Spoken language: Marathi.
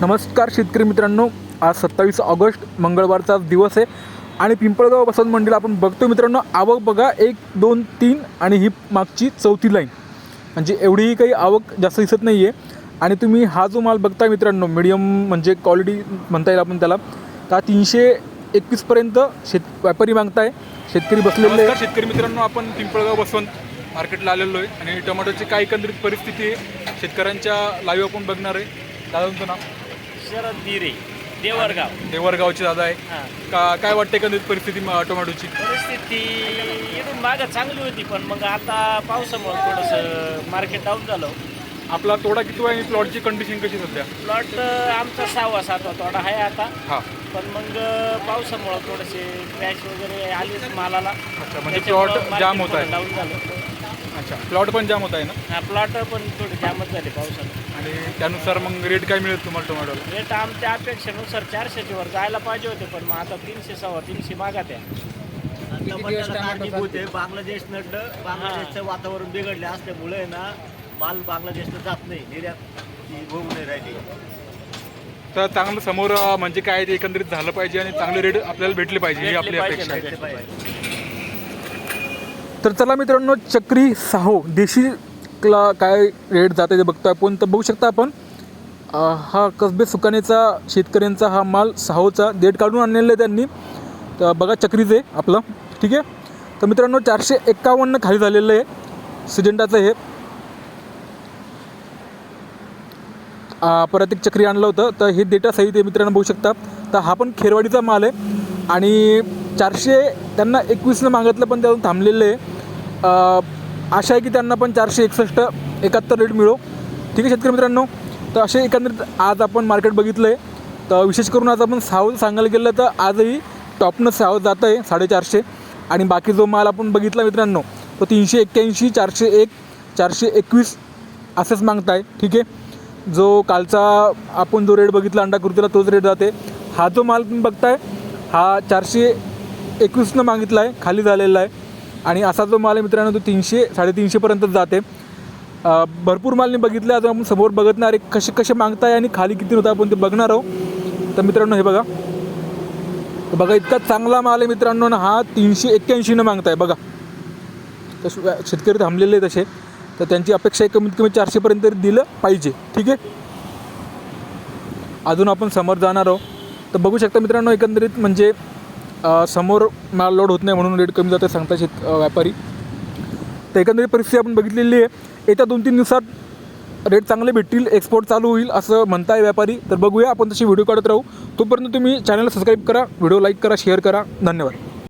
नमस्कार शेतकरी मित्रांनो आज सत्तावीस ऑगस्ट मंगळवारचा दिवस आहे आणि पिंपळगाव बसवंत मंडीला आपण बघतो मित्रांनो आवक बघा एक दोन तीन आणि ही मागची चौथी लाईन. म्हणजे एवढीही काही आवक जास्त दिसत नाही आहे आणि तुम्ही हा जो माल बघताय मित्रांनो मिडियम म्हणजे क्वालिटी म्हणता येईल आपण त्याला तर तीनशे एकवीसपर्यंत शेत व्यापारी मागताय. शेतकरी बसलेले आहे शेतकरी मित्रांनो आपण पिंपळगाव बसवंत मार्केटला आलेलो आहे आणि टोमॅटोची काय एकंदरीत परिस्थिती आहे शेतकऱ्यांच्या लाईव्ह आपण बघणार आहे. दादा तुमचं नाव? शरद दिरे देवरगाव. देवरगावची दादा आहे. हा. का काय वाटते एकंदरीत परिस्थिती म- टोमॅटोची? परिस्थिती इथून मागं चांगली होती पण मग आता पावसामुळे थोडंसं मार्केट डाऊन झालं. आपला तोडा किती आहे आणि प्लॉटची कंडिशन कशी सध्या? प्लॉट आमचा सहावा सातवा थोडा आहे आता. हा. पण मग पावसामुळं थोडेसे क्रॅश वगैरे आले मालाला. अच्छा म्हणजे प्लॉट जाम होत आहे. डाऊन झालं. अच्छा प्लॉट पण जाम होत आहे ना? हा प्लॉट पण थोडे जामच झाले पावसाने. आणि त्यानुसार मग रेट काय मिळेल तुम्हाला टोमॅटोला रेट आमच्या अपेक्षेनुसार चारशेच्या वर जायला पाहिजे होते पण मग आता तीनशे सव्वा तीनशे मागात आहे. टमाट्याला कारणीभूत आहे बांगलादेश नडलं बांगलादेशचं वातावरण बिघडले असल्यामुळे ना माल बांगलादेशला जात नाही निर्यात ही होऊ नाही राहिली. तर चांगलं समोर अं, म्हणजे काय ते एकंदरीत झालं पाहिजे आणि चांगले रेट आपल्याला भेटले पाहिजे ही आपली अपेक्षा आहे. भेटले पाहिजे. तर चला मित्रांनो चक्री साहो देशीला काय रेट जाते ते बघतो आपण. तर बघू शकता आपण हा कसबे सुकानेचा शेतकऱ्यांचा हा माल साहोचा डेट काढून आणलेला आहे त्यांनी. तर बघा चक्रीचे आपलं. ठीक आहे? तर मित्रांनो चारशे एक्कावन्न खाली झालेलं आहे. सिजेंडाचं हे. परत एक चक्री आणलं होतं. तर हे डेटा सहित आहे मित्रांनो बघू शकता. तर हा पण खेरवाडीचा माल आहे. आणि चारशे त्यांना एकवीसनं मागितलं पण त्यातून थांबलेलं आहे. आशा आहे की त्यांना पण चारशे एकसष्ट एकाहत्तर रेट मिळो. ठीक आहे शेतकरी मित्रांनो? तर असे एकंदरीत आज आपण मार्केट बघितलं आहे तर विशेष करून आज आपण सावध सांगायला गेलं तर आजही टॉपनं सावध जात आहे साडेचारशे. आणि बाकी जो माल आपण बघितला मित्रांनो तो तीनशे एक्क्याऐंशी चारशे एक चारशे एकवीस असंच मागताय. ठीक आहे? जो कालचा आपण जो रेट बघितला अंडा कुर्तीला तोच रेट जाते. हा जो माल तुम्ही बघताय हा चारशे एकवीसनं मागितला आहे खाली झालेला आहे. आणि असा जो माल आहे मित्रांनो तो तीनशे साडेतीनशेपर्यंत जाते. भरपूर भरपूर मालनी बघितला आता आपण समोर बघत नाही अरे कसे कसे मागताय आणि खाली किती होतं आपण ते बघणार आहोत. तर मित्रांनो हे बघा. बघा इतका चांगला माल आहे मित्रांनो ना हा तीनशे एक्क्याऐंशीनं मागताय. बघा. तर शेतकरी थांबलेले आहे तसे तर त्यांची अपेक्षा आहे कमीत कमी चारशेपर्यंत तरी दिलं पाहिजे. ठीक आहे? अजून आपण समोर जाणार आहोत. तर बघू शकता मित्रांनो एकंदरीत म्हणजे समोर माल लोड होत नाही म्हणून रेट कमी जाते सांगता शेत व्यापारी. तर एकंदरीत परिस्थिती आपण बघितलेली आहे. येत्या दोन तीन दिवसात रेट चांगले भेटतील एक्सपोर्ट चालू होईल असं म्हणताय व्यापारी. तर बघूया आपण तशी व्हिडिओ काढत राहू. तोपर्यंत तुम्ही चॅनलला सबस्क्राईब करा व्हिडिओ लाईक करा शेअर करा. धन्यवाद.